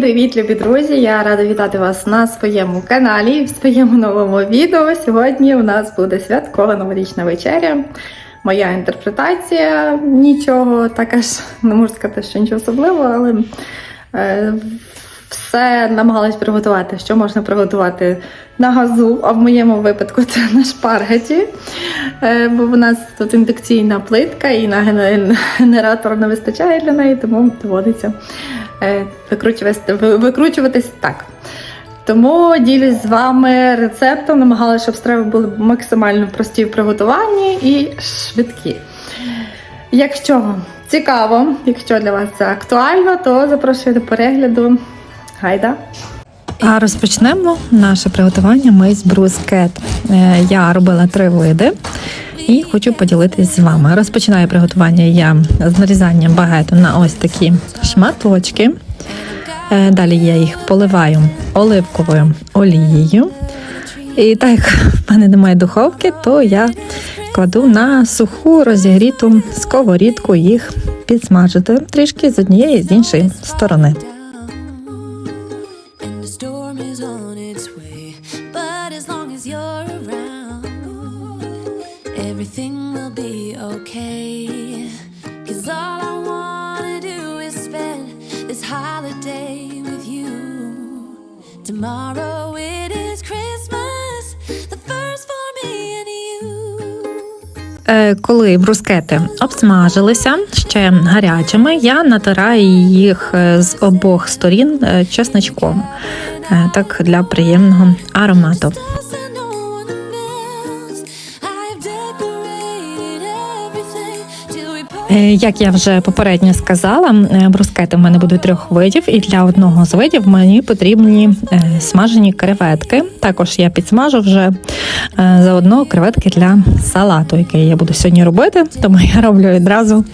Привіт, любі друзі! Я рада вітати вас на своєму каналі в своєму новому відео. Сьогодні у нас буде святкова новорічна вечеря. Моя інтерпретація нічого, так аж не можу сказати, що нічого особливого, але е, все намагалась приготувати, що можна приготувати на газу, а в моєму випадку це на шпаргаті. Е, бо в нас тут індукційна плитка і на ген- генератор не вистачає для неї, тому доводиться викручуватись, ви- викручуватись так. Тому ділюсь з вами рецептом, намагалася, щоб страви були максимально прості в приготуванні і швидкі. Якщо вам цікаво, якщо для вас це актуально, то запрошую до перегляду. Гайда! А розпочнемо наше приготування ми з брускет. Е, Я робила три види і хочу поділитись з вами. Розпочинаю приготування я з нарізанням багету на ось такі шматочки. Е, Далі я їх поливаю оливковою олією. І так як в мене немає духовки, то я кладу на суху розігріту сковорідку їх підсмажити трішки з однієї і з іншої сторони. Tomorrow it is Christmas, the first for me and you. Е, Коли брускети обсмажилися ще гарячими, я натираю їх е, з обох сторін чесночком, е, так для приємного аромату. Як я вже попередньо сказала, е, брускети в мене будуть трьох видів, і для одного з видів мені потрібні е, смажені креветки. Також я підсмажу вже е, заодно креветки для салату, який я буду сьогодні робити. Тому я роблю відразу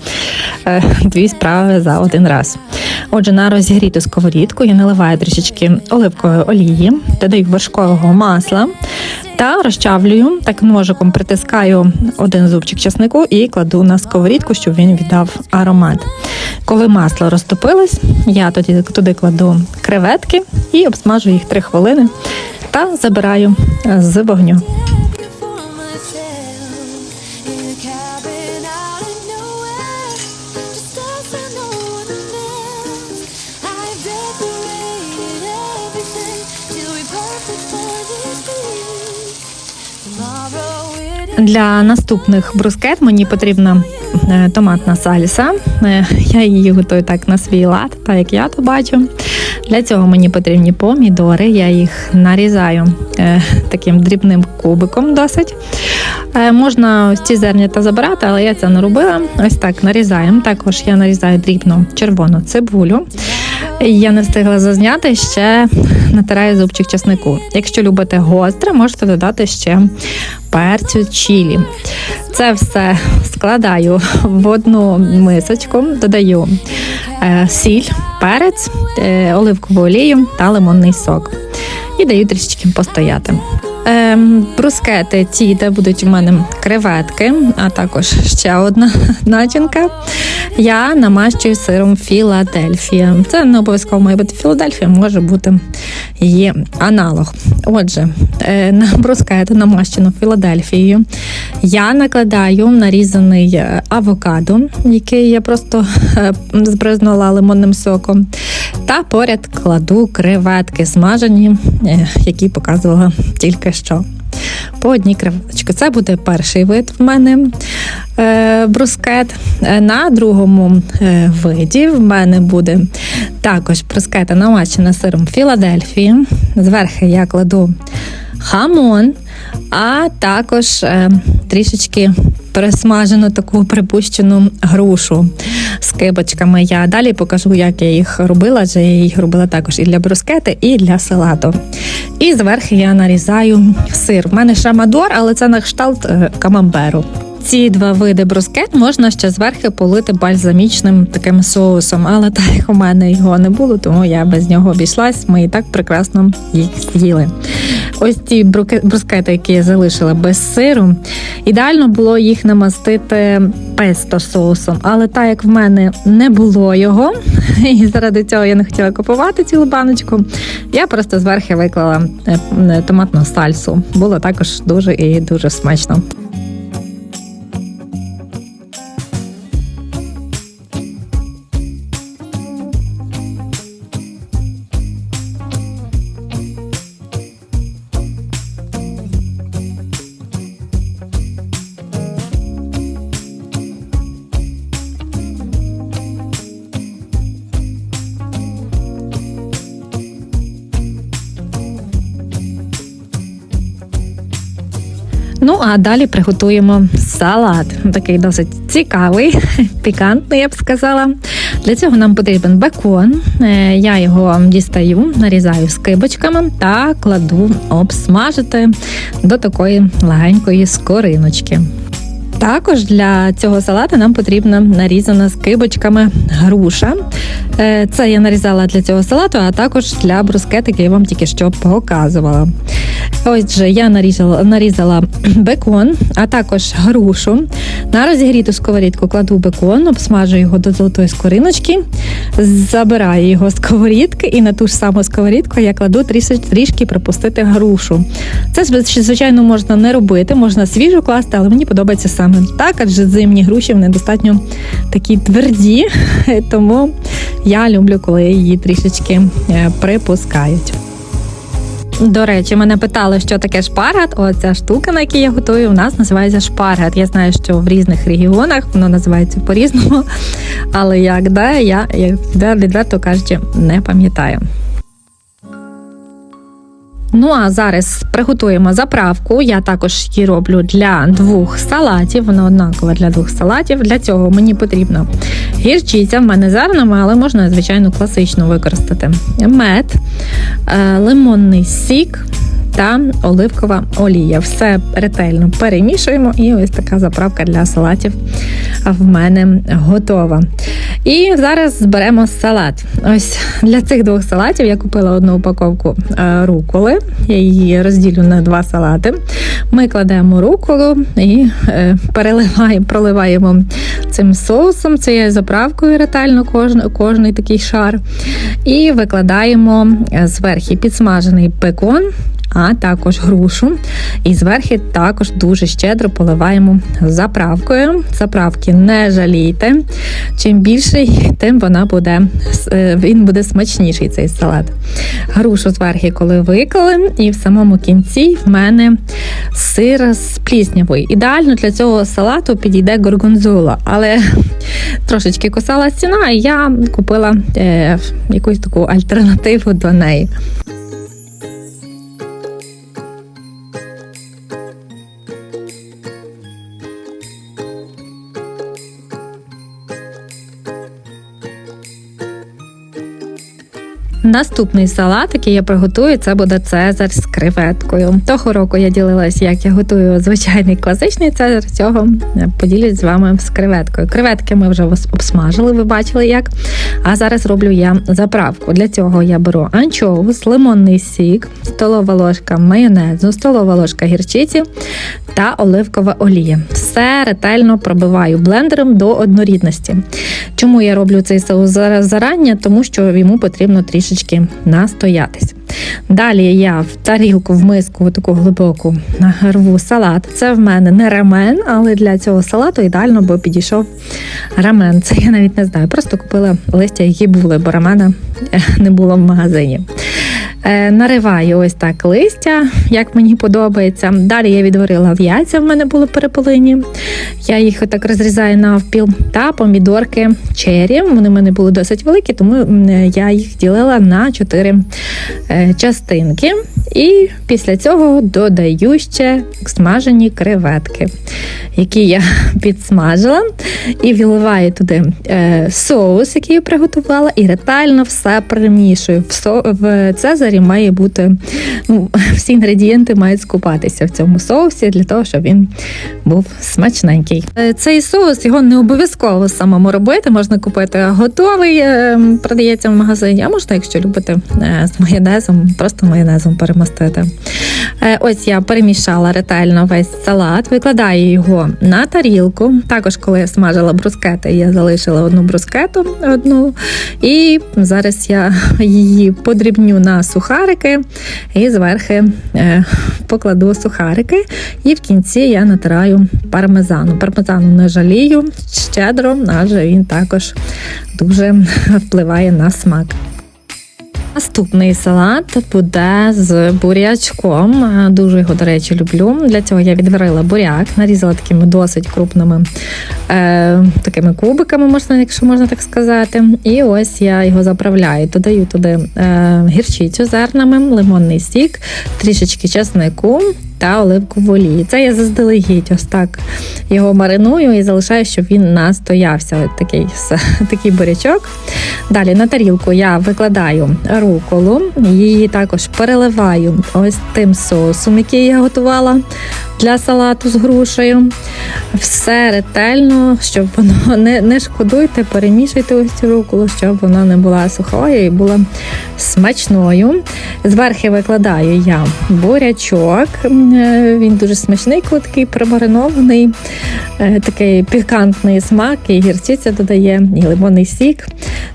е, дві справи за один раз. Отже, на розігріту сковорідку я наливаю трішечки оливкової олії, додаю вершкового масла та розчавлюю, так ножиком притискаю один зубчик часнику і кладу на сковорідку, щоб він віддав аромат. Коли масло розтопилось, я тоді туди кладу креветки і обсмажу їх 3 хвилини та забираю з вогню. Для наступних брускет мені потрібна е, томатна сальса. Е, Я її готую так на свій лад, так як я то бачу. Для цього мені потрібні помідори. Я їх нарізаю е, таким дрібним кубиком досить. Можна ось ці зернята забирати, але я це не робила. Ось так нарізаємо. Також я нарізаю дрібну червону цибулю. Я не встигла зазняти, ще натираю зубчик часнику. Якщо любите гостре, можете додати ще перцю чілі. Це все складаю в одну мисочку, додаю е, сіль, перець, е, оливкову олію та лимонний сок. І даю трішечки постояти. Ем, брускети ті, де будуть у мене креветки, а також ще одна начинка. Я намащую сиром Філадельфія. Це не обов'язково має бути Філадельфія, може бути її аналог. Отже, е, на брускети намащено Філадельфією. Я накладаю нарізаний е, авокадо, який я просто е, збризнула лимонним соком. Та поряд кладу креветки смажені, е, які показувала тільки що. По одній креветочці. Це буде перший вид в мене е, брускет. Е, На другому виді в мене буде також брускета намачена сиром Філадельфії. Зверху я кладу хамон, а також трішечки пересмажену таку припущену грушу з кибочками. Я далі покажу, як я їх робила, адже я їх робила також і для брускети, і для салату. І зверху я нарізаю сир. У мене шамадор, але це на кшталт е, камамберу. Ці два види брускет можна ще зверху полити бальзамічним таким соусом, але так у мене його не було, тому я без нього обійшлась. Ми і так прекрасно їх з'їли. Ось ці брускети, які я залишила без сиру, ідеально було їх намастити песто соусом, але так як в мене не було його, і заради цього я не хотіла купувати цілу баночку, я просто зверху виклала е, томатну сальсу. Було також дуже і дуже смачно. Ну а далі приготуємо салат. Такий досить цікавий, пікантний, я б сказала. Для цього нам потрібен бекон. Е, Я його дістаю, нарізаю скибочками та кладу обсмажити до такої легенької скориночки. Також для цього салату нам потрібна нарізана скибочками груша. Е, Це я нарізала для цього салату, а також для брускет, який я вам тільки що показувала. Ось же я нарізала, нарізала бекон, а також грушу. На розігріту сковорідку кладу бекон, обсмажую його до золотої скориночки, забираю його з сковорідки і на ту ж саму сковорідку я кладу трішки, трішки припустити грушу. Це звич- звичайно можна не робити, можна свіжу класти, але мені подобається саме так, адже зимні груші вони достатньо такі тверді, тому я люблю, коли її трішечки е, припускають. До речі, мене питали, що таке шпаргат. Оця штука, на якій я готую, у нас називається шпаргат. Я знаю, що в різних регіонах воно називається по-різному. Але як де, я як де, відверто кажучи, не пам'ятаю. Ну а зараз приготуємо заправку. Я також її роблю для двох салатів. Вона однакова для двох салатів. Для цього мені потрібно гірчиця. В мене зернами, але можна, звичайно, класично використати. Мед, е, лимонний сік. Та оливкова олія. Все ретельно перемішуємо, і ось така заправка для салатів в мене готова. І зараз зберемо салат. Ось для цих двох салатів я купила одну упаковку е, руколи. Я її розділю на два салати. Ми кладемо руколу і е, переливаємо, проливаємо цим соусом, цією заправкою ретельно кожен, кожний такий шар. І викладаємо е, зверху підсмажений бекон а також грушу. І зверху також дуже щедро поливаємо заправкою. Заправки не жалійте. Чим більший, тим вона буде, е, він буде смачніший цей салат. Грушу зверху, коли виклали, і в самому кінці в мене сир з пліснявою. Ідеально для цього салату підійде горгонзола, але трошечки косала ціна, і я купила е, якусь таку альтернативу до неї. Наступний салат, який я приготую, це буде цезар з креветкою. Того року я ділилась, як я готую звичайний класичний цезар. Цього поділюсь з вами з креветкою. Креветки ми вже обсмажили, ви бачили як. А зараз роблю я заправку. Для цього я беру анчоус, лимонний сік, столова ложка майонезу, столова ложка гірчиці та оливкова олія. Все ретельно пробиваю блендером до однорідності. Чому я роблю цей соус зараз зарання? Тому що йому потрібно трішечки настоятись. Далі я в тарілку, в миску таку глибоку рву салат. Це в мене не рамен, але для цього салату ідеально би підійшов рамен. Це я навіть не знаю. Просто купила листя, які були, бо рамена е, не було в магазині. Е, Нариваю ось так листя, як мені подобається. Далі я відварила яйця, в мене були перепелині. Я їх отак розрізаю навпіл. Та помідорки чері. Вони в мене були досить великі, тому я їх ділила на чотири е, частинки. І після цього додаю ще смажені креветки, які я підсмажила, і виливаю туди е, соус, який я приготувала, і ретельно все перемішую. В, Цезарі має бути ну, всі інгредієнти мають скупатися в цьому соусі для того, щоб він був смачненький. Е, Цей соус його не обов'язково самому робити. Можна купити готовий, е, продається в магазині, а можна, якщо любите, з майонезом, просто майонезом перемастити. Е, Ось я перемішала ретельно весь салат, викладаю його на тарілку. Також, коли я смажила брускети, я залишила одну брускету одну. І зараз я її подрібню на сухарики і зверху е, покладу сухарики. І в кінці я натираю пармезану. Пармезану не жалію щедро, адже він також дуже впливає на смак. Наступний салат буде з бурячком. Е, Дуже його, до речі, люблю. Для цього я відварила буряк, нарізала такими досить крупними е, такими кубиками, можна, якщо можна так сказати. І ось я його заправляю. Додаю туди е, гірчицю зернами, лимонний сік, трішечки чеснику та оливкову олії. Це я заздалегідь ось так його мариную і залишаю, щоб він настоявся. Ось такий, такий бурячок. Далі на тарілку я викладаю руколу, її також переливаю ось тим соусом, який я готувала для салату з грушею. Все ретельно, щоб воно не, не шкодуйте, перемішуйте ось цю руколу, щоб вона не була сухою і була смачною. Зверху викладаю я бурячок. Е, Він дуже смачний, такий промаринований, е, такий пікантний смак, і гірчиця додає, і лимонний сік.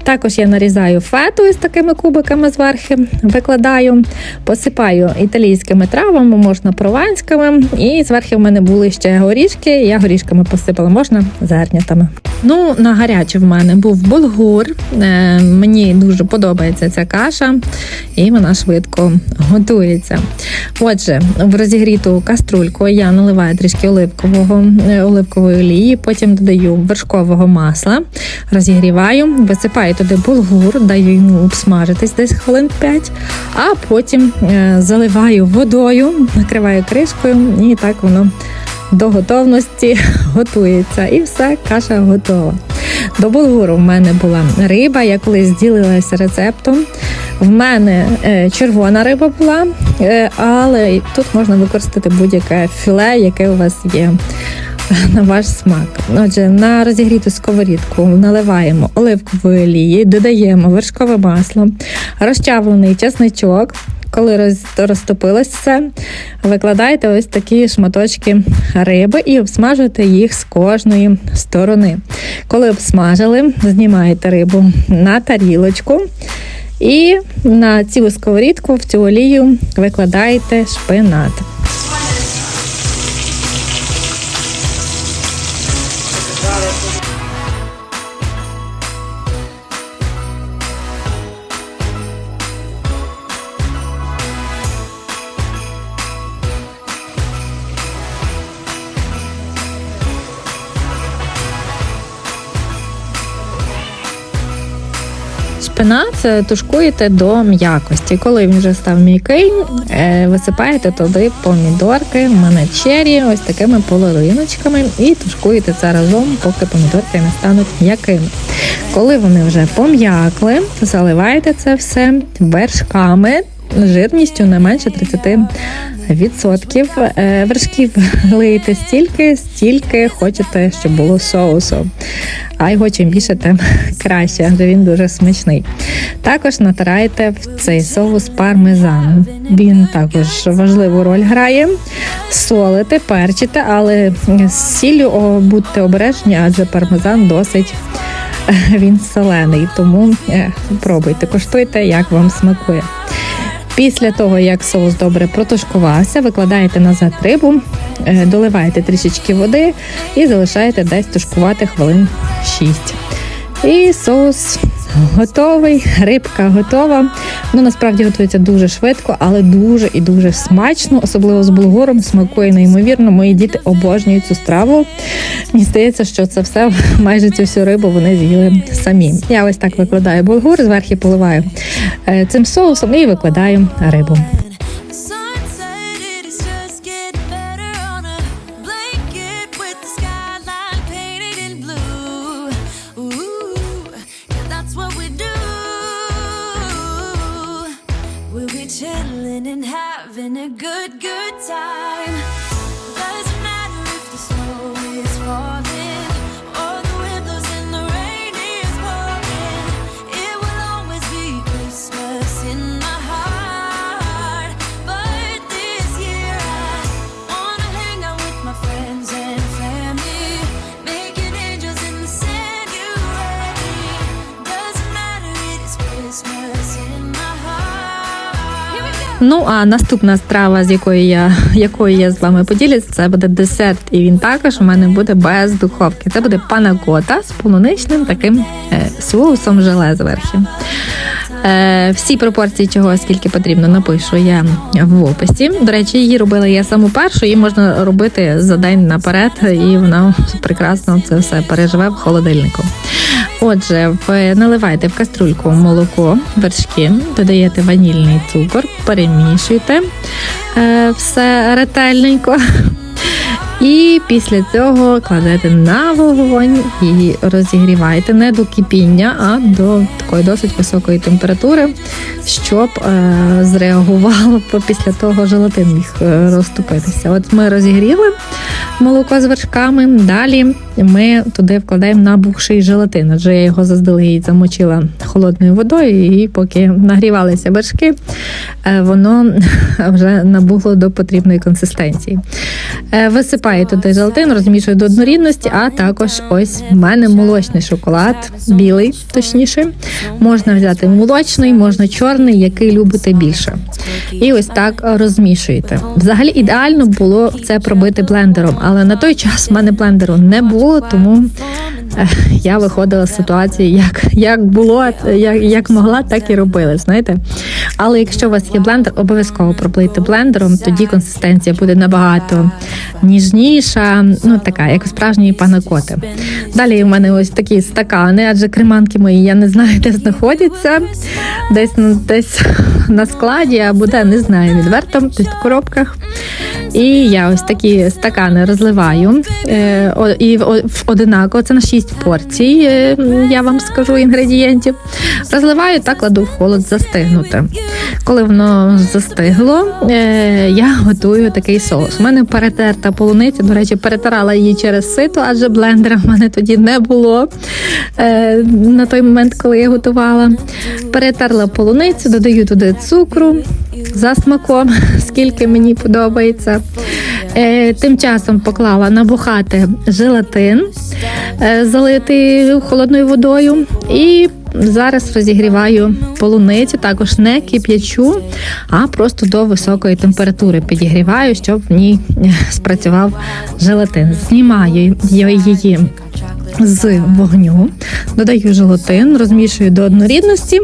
Також я нарізаю фету із такими кубиками зверху, викладаю, посипаю італійськими травами, можна прованськими. І зверху в мене були ще горішки. Я горішками посипала, можна зернятами. Ну, на гаряче в мене був булгур. Е, мені дуже подобається ця каша, і вона швидко готується. Отже, в розігріту каструльку я наливаю трішки оливкового, е, оливкової олії, потім додаю вершкового масла, розігріваю, висипаю туди булгур, даю йому обсмажитись десь хвилин 5, а потім е, заливаю водою, накриваю кришкою, і так воно до готовності готується. І все, каша готова. До булгуру в мене була риба, я колись ділилася рецептом. В мене е, червона риба була, е, але тут можна використати будь-яке філе, яке у вас є на ваш смак. Отже, на розігріту сковорідку наливаємо оливкової олії, додаємо вершкове масло, розчавлений чесничок. Коли роз- розтопилось все, викладайте ось такі шматочки риби і обсмажуйте їх з кожної сторони. Коли обсмажили, знімаєте рибу на тарілочку. І на цілу сковорідку в цю олію викладаєте шпинат. Е, тушкуєте до м'якості. Коли він вже став м'який, е, висипаєте туди помідорки, в ось такими половиночками, і тушкуєте це разом, поки помідорки не стануть м'якими. Коли вони вже пом'якли, заливаєте це все вершками. Жирністю не менше 30%. Е, Вершків лиєте стільки, стільки хочете, щоб було соусу. А його чим більше, тим краще, адже він дуже смачний. Також натираєте в цей соус пармезан. Він також важливу роль грає. Солите, перчите, але з сіллю будьте обережні, адже пармезан досить е, він солений. Тому е, пробуйте, коштуйте, як вам смакує. Після того, як соус добре протушкувався, викладаєте назад рибу, е, доливаєте трішечки води і залишаєте десь тушкувати хвилин 6. І соус готовий, рибка готова. Ну насправді готується дуже швидко, але дуже і дуже смачно, особливо з булгуром, смакує неймовірно. Мої діти обожнюють цю страву. Мені здається, що це все майже цю всю рибу вони з'їли самі. Я ось так викладаю булгур, зверху поливаю е, цим соусом і викладаю рибу. And having a good, good time. Ну а наступна страва, з якої я якою я з вами поділюсь, це буде десерт, і він також у мене буде без духовки. Це буде панакота з полуничним таким е, соусом желе зверху. Е, всі пропорції чого скільки потрібно, напишу я в описі. До речі, її робила я саму першу, її можна робити за день наперед, і вона прекрасно це все переживе в холодильнику. Отже, в наливайте в каструльку молоко, вершки, додаєте ванільний цукор, перемішуйте е, все ретельненько. І після цього кладете на вогонь і розігріваєте не до кипіння, а до такої досить високої температури, щоб е, зреагувало після того желатин міг е, розтопитися. От ми розігріли молоко з вершками. Далі ми туди вкладаємо набухший желатин. Адже я його заздалегідь замочила холодною водою, і поки нагрівалися вершки, е, воно вже набухло до потрібної консистенції. Е, Висипаю туди желатин, розмішую до однорідності, а також ось в мене молочний шоколад, білий, точніше. Можна взяти молочний, можна чорний, який любите більше. І ось так розмішуєте. Взагалі ідеально було це пробити блендером, але на той час в мене блендеру не було, тому я виходила з ситуації, як, як було, як, як могла, так і робила. Знаєте. Але якщо у вас є блендер, обов'язково пробийте блендером, тоді консистенція буде набагато ніжніша, ну така, як у справжньої панакоти. Далі у мене ось такі стакани, адже креманки мої я не знаю, де знаходяться. Десь, десь на складі або де, не знаю, відверто, десь в коробках. І я ось такі стакани розливаю е, і в- в одинаково, це на 6 порцій, е, я вам скажу інгредієнтів. Розливаю та кладу в холод застигнути. Коли воно застигло, е, я готую такий соус. У мене перетерта полуниця, до речі, перетирала її через сито, адже блендера в мене тоді не було е, на той момент, коли я готувала. Перетерла полуницю, додаю туди цукру за смаком, скільки мені подобається. Е, тим часом поклала набухати желатин, залитий холодною водою. І зараз розігріваю полуницю, також не кип'ячу, а просто до високої температури підігріваю, щоб в ній спрацював желатин. Знімаю її з вогню, додаю желатин, розмішую до однорідності,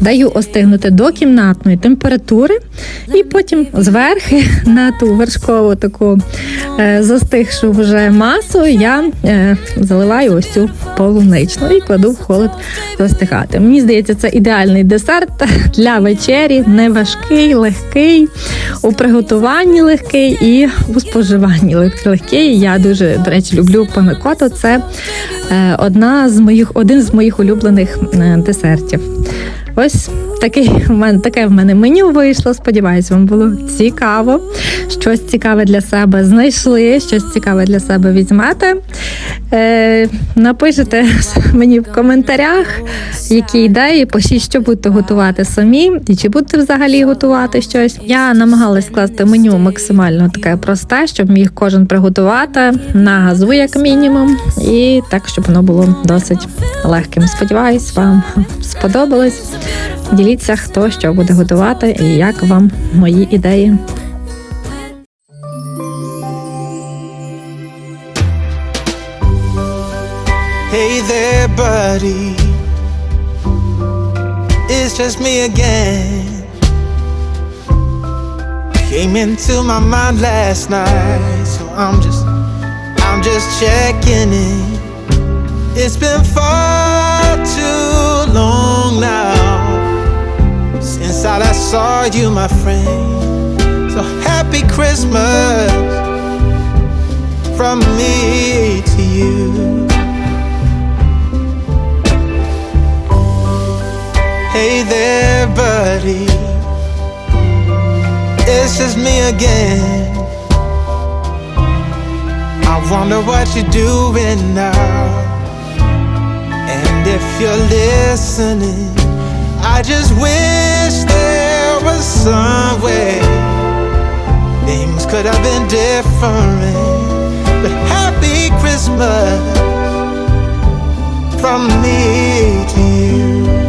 даю остигнути до кімнатної температури, і потім зверхи на ту вершкову таку е, застигшу вже масу я е, заливаю ось цю полуничну і кладу в холод застигати. Мені здається, це ідеальний десерт для вечері, не важкий, легкий, у приготуванні легкий і у споживанні легкий. Я дуже, до речі, люблю панакоту. Це одна з моїх, один з моїх улюблених е, десертів. Ось такий в мене таке в мене меню вийшло. Сподіваюсь, вам було цікаво. Щось цікаве для себе знайшли, щось цікаве для себе візьмете. Е, напишете мені в коментарях, які ідеї, пишіть, що будете готувати самі, і чи будете взагалі готувати щось. Я намагалась скласти меню максимально таке просте, щоб міг кожен приготувати на газу, як мінімум, і так, щоб воно було досить легким. Сподіваюсь, вам сподобалось. Діліться, хто що буде готувати і як вам мої ідеї. Hey there, buddy. It's just me again. Came into my mind last night, so I'm just, I'm just checking in. It's been far too long now since I last saw you, my friend. So happy Christmas from me to you. Hey there, buddy. it's just me again. I wonder what you're doing now. And if you're listening, I just wish there was some way things could have been different. But happy Christmas from me to you.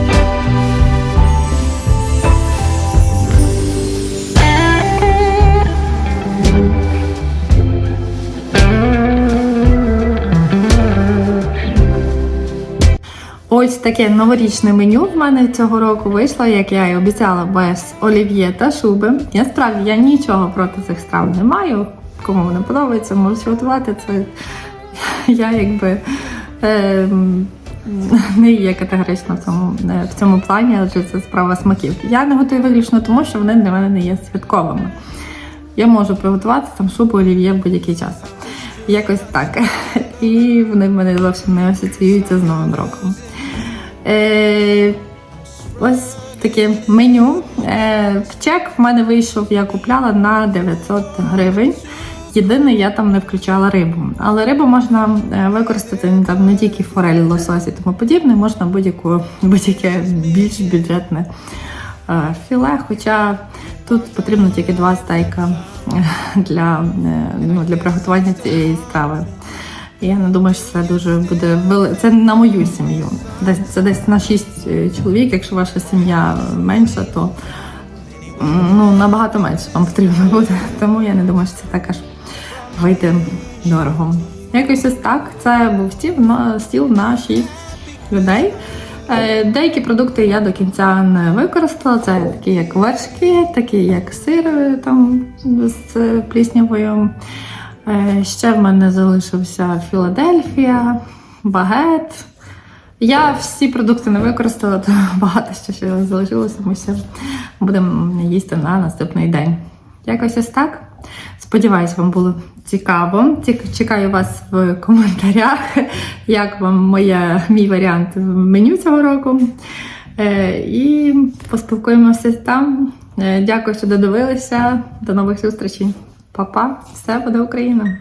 Ось таке новорічне меню в мене цього року вийшло, як я і обіцяла, без олів'є та шуби. Я справді я нічого проти цих страв не маю. Кому вони подобаються, можуть готувати це. Я якби ем, не є категорично в цьому, е, в цьому плані, адже це справа смаків. Я не готую виключно тому, що вони для мене не є святковими. Я можу приготувати там шубу олів'є в будь-який час. Якось так. І вони в мене зовсім не асоціюються з Новим роком. Е, ось таке меню. Е, чек в мене вийшов, я купляла на 900 гривень. Єдине, я там не включала рибу. Але рибу можна е, використати там, не тільки форель, лосось і тому подібне, можна будь-яке більш бюджетне е, філе. Хоча тут потрібно тільки два стейка для, е, ну, для приготування цієї страви. Я не думаю, що це дуже буде вели... Це на мою сім'ю. Десь це десь на 6 чоловік. Якщо ваша сім'я менша, то ну, набагато менше вам потрібно буде. Тому я не думаю, що це так аж вийде дорого. Якось ось так. Це був стіл на стіл на 6 людей. Е, Деякі продукти я до кінця не використала. Це такі як вершки, такі як сир е, там з е, пліснявою. Е, Ще в мене залишився Філадельфія, багет. Я всі продукти не використала, то багато що ще залишилося. Ми ще будемо їсти на наступний день. Якось ось так. Сподіваюсь, вам було цікаво. Чекаю вас в коментарях, як вам моя, мій варіант меню цього року. Е, І поспілкуємося там. Е, Дякую, що додивилися. До нових зустрічей. Па-па, все буде Україна!